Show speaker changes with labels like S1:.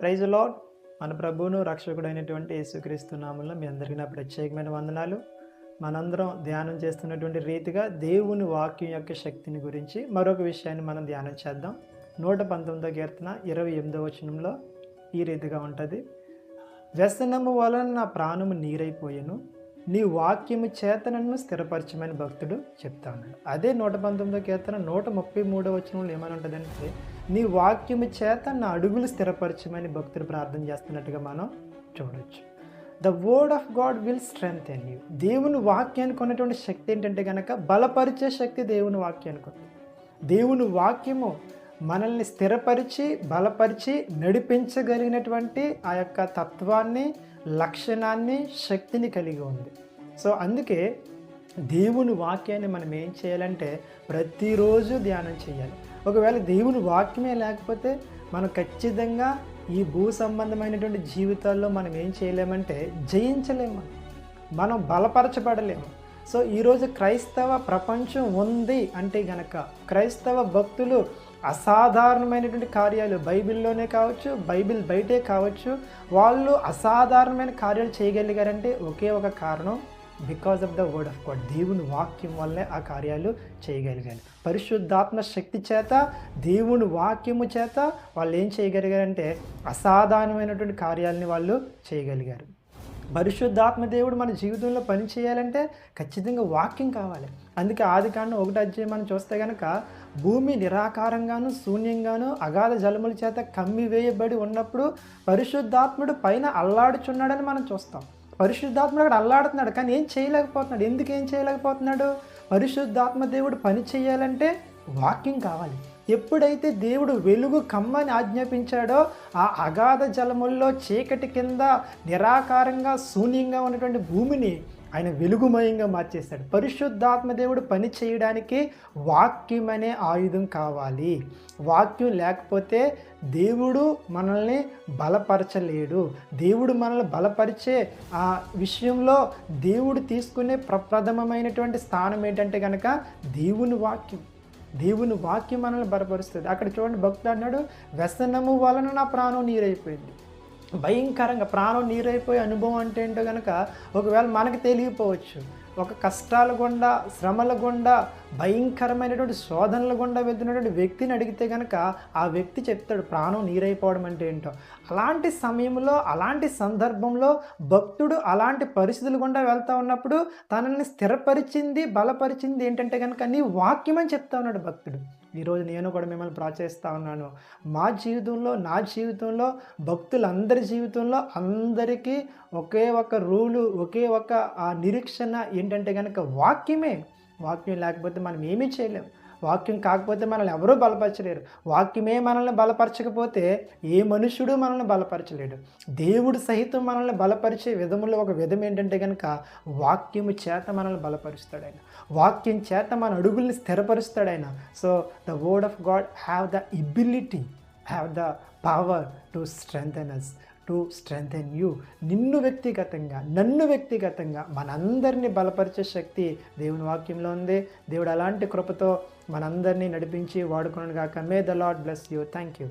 S1: Praise lord మన ప్రభువును రక్షకుడైనటువంటి యేసుక్రీస్తు నామంలో మీ అందరికీ నా ప్రత్యేకమైన వందనాలు. మనందరం ధ్యానం చేస్తున్నటువంటి రీతిగా దేవుని వాక్యం యొక్క శక్తిని గురించి మరొక విషయాన్ని మనం ధ్యానం చేద్దాం. నూట పంతొమ్మిదో కీర్తన ఇరవై ఎనిమిదో వచనంలో ఈ రీతిగా ఉంటుంది. వ్యసనము వలన నా ప్రాణము నీరైపోయాను. నీ వాక్యము చేత నన్ను స్థిరపరచమని భక్తుడు చెప్తా ఉన్నాడు అదే నూట పంతొమ్మిదో కీర్తన నూట ముప్పై మూడో వచనంలో ఏమని ఉంటుందంటే నీ వాక్యము చేత నా అడుగులు స్థిరపరచమని భక్తుడు ప్రార్థన చేస్తున్నట్టుగా మనం చూడొచ్చు. The word of God will strengthen you దేవుని వాక్యానికి ఉన్నటువంటి శక్తి ఏంటంటే కనుక బలపరిచే శక్తి దేవుని వాక్యానికి ఉంది. దేవుని వాక్యము మనల్ని స్థిరపరిచి బలపరిచి నడిపించగలిగినటువంటి ఆ యొక్క తత్వాన్ని లక్షణాన్ని శక్తిని కలిగి ఉంది. సో అందుకే దేవుని వాక్యాన్ని మనం ఏం చేయాలంటే ప్రతిరోజు ధ్యానం చేయాలి. ఒకవేళ దేవుని వాక్యమే లేకపోతే మనం ఖచ్చితంగా ఈ భూ సంబంధమైనటువంటి జీవితాల్లో మనం ఏం చేయలేమంటే జయించలేము. మనం బలపరచబడలేము. సో ఈరోజు క్రైస్తవ ప్రపంచం ఉంది అంటే గనక క్రైస్తవ భక్తులు అసాధారణమైనటువంటి కార్యాలు బైబిల్లోనే కావచ్చు బైబిల్ బయటే కావచ్చు వాళ్ళు అసాధారణమైన కార్యాలు చేయగలిగారంటే ఒకే ఒక కారణం because of the word of God దేవుని వాక్యం వల్లే ఆ కార్యాలు చేయగలిగారు. పరిశుద్ధాత్మ శక్తి చేత దేవుని వాక్యము చేత వాళ్ళు ఏం చేయగలిగారంటే అసాధారణమైనటువంటి కార్యాలని వాళ్ళు చేయగలిగారు. పరిశుద్ధాత్మ దేవుడు మన జీవితంలో పని చేయాలంటే ఖచ్చితంగా వాక్యం కావాలి. అందుకే ఆది కాండం ఒకటి అధ్యాయం మనం చూస్తే కనుక భూమి నిరాకారంగాను శూన్యంగాను అగాధ జలముల చేత కమ్మి వేయబడి ఉన్నప్పుడు పరిశుద్ధాత్ముడు పైన అల్లాడుచున్నాడని మనం చూస్తాం. పరిశుద్ధాత్ముడు అక్కడ అల్లాడుతున్నాడు కానీ ఏం చేయలేకపోతున్నాడు? ఎందుకు ఏం చేయలేకపోతున్నాడు? పరిశుద్ధాత్మ దేవుడు పని చేయాలంటే వాక్యం కావాలి. ఎప్పుడైతే దేవుడు వెలుగు కమ్మని ఆజ్ఞాపించాడో ఆ అగాధ జలముల్లో చీకటి కింద నిరాకారంగా శూన్యంగా ఉన్నటువంటి భూమిని ఆయన వెలుగుమయంగా మార్చేస్తాడు. పరిశుద్ధాత్మ దేవుడు పని చేయడానికి వాక్యం అనే ఆయుధం కావాలి. వాక్యం లేకపోతే దేవుడు మనల్ని బలపరచలేడు. దేవుడు మనల్ని బలపరిచే ఆ విషయంలో దేవుడు తీసుకునే ప్రప్రథమమైనటువంటి స్థానం ఏంటంటే కనుక దేవుని వాక్యం. దేవుని వాక్యం మనల్ని బలపరుస్తుంది. అక్కడ చూడండి భక్తుడు అన్నాడు వ్యసనము వలన నా ప్రాణం నీరైపోయింది. భయంకరంగా ప్రాణం నీరైపోయే అనుభవం అంటే ఏంటో కనుక ఒకవేళ మనకు తెలియపోవచ్చు ఒక కష్టాల గుండా శ్రమల గుండా భయంకరమైనటువంటి శోధనల గుండా వెళ్తున్నటువంటి వ్యక్తిని అడిగితే కనుక ఆ వ్యక్తి చెప్తాడు ప్రాణం నీరైపోవడం అంటే ఏంటో? అలాంటి సమయంలో అలాంటి సందర్భంలో భక్తుడు అలాంటి పరిస్థితులు గుండా వెళ్తూ ఉన్నప్పుడు తనని స్థిరపరిచింది బలపరిచింది ఏంటంటే కనుక నీ వాక్యం అని చెప్తా ఉన్నాడు భక్తుడు. ఈరోజు నేను కూడా మిమ్మల్ని ప్రోత్సహిస్తూ ఉన్నాను. మా జీవితంలో నా జీవితంలో భక్తులందరి జీవితంలో అందరికీ ఒకే ఒక రూలు ఒకే ఒక ఆ నిరీక్షణ ఏంటంటే కనుక వాక్యమే. వాక్యం లేకపోతే మనం ఏమీ చేయలేం. వాక్యం కాకపోతే మనల్ని ఎవరూ బలపరచలేరు. వాక్యమే మనల్ని బలపరచకపోతే ఏ మనుషుడు మనల్ని బలపరచలేడు. దేవుడు సహితం మనల్ని బలపరిచే విధములో ఒక విధం ఏంటంటే కనుక వాక్యము చేత మనల్ని బలపరుస్తాడు ఆయన వాక్యం చేత మన అడుగుల్ని స్థిరపరుస్తాడు ఆయన so the word of God have the ability have the power to strength us to strengthen you నిన్ను వ్యక్తిగతంగా నన్ను వ్యక్తిగతంగా మనందరినీ బలపరిచే శక్తి దేవుని వాక్యంలో ఉంది. దేవుడు అలాంటి కృపతో మనందరినీ నడిపించి వాడుకున్నాను కాక may the lord bless you thank you